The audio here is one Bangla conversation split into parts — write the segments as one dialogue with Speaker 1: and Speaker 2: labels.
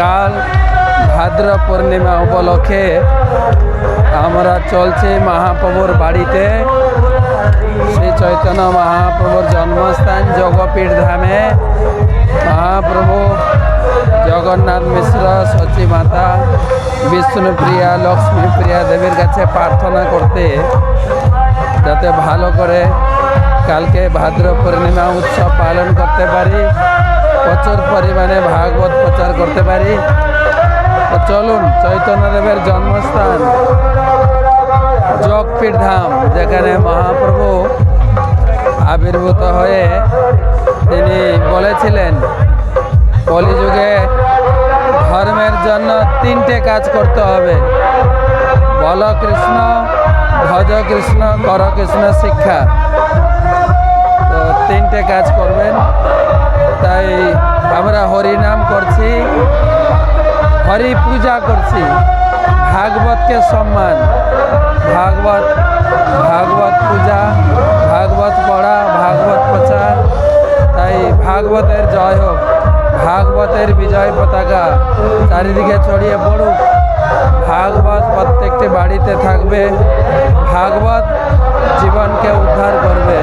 Speaker 1: কাল ভাদ্র পূর্ণিমা উপলক্ষে আমরা চলছি মহাপ্রভুর বাড়িতে। শ্রী চৈতন্য মহাপ্রভুর জন্মস্থান যোগপীঠ ধামে। মহাপ্রভু জগন্নাথ মিশ্র সচী মাতা বিষ্ণুপ্রিয়া লক্ষ্মীপ্রিয়া দেবীর কাছে প্রার্থনা করতে, যাতে ভালো করে কালকে ভাদ্র পূর্ণিমা উৎসব পালন করতে পারি। প্রচুর পরিমাণে ভাগবত প্রচার করতে পারি। তো চলুন, চৈতন্যদেবের জন্মস্থান যোগপীঠ ধাম, যেখানে মহাপ্রভু আবির্ভূত হয়ে তিনি বলেছিলেন, কলিযুগে ধর্মের জন্য তিনটে কাজ করতে হবে। বল কৃষ্ণ, ভজ কৃষ্ণ, কর কৃষ্ণ শিক্ষা। তো তিনটে কাজ করবেন। তাই আমরা হরিনাম করছি, হরি পূজা করছি। ভাগবতকে সম্মান, ভাগবত ভাগবত পূজা, ভাগবত পড়া, ভাগবত প্রচার। তাই ভাগবতের জয় হোক, ভাগবতের বিজয় পতাকা চারিদিকে ছড়িয়ে পড়ুক। ভাগবত প্রত্যেকটি বাড়িতে থাকবে, ভাগবত জীবনকে উদ্ধার করবে।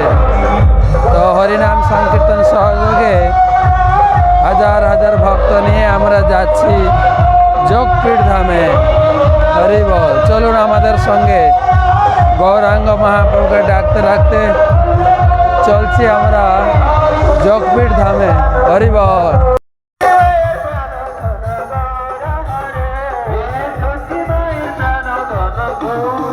Speaker 1: তো হরিনাম সংকীর্তন সহযোগে হাজার ভক্ত নিয়ে আমরা যাচ্ছি যোগপীঠ ধামে হরিবল চলুন আমাদের সঙ্গে গৌরাঙ্গ মহাপ্রভুকে ডাকতে ডাকতে চলছি আমরা যোগপীঠ ধামে হরিবল Oh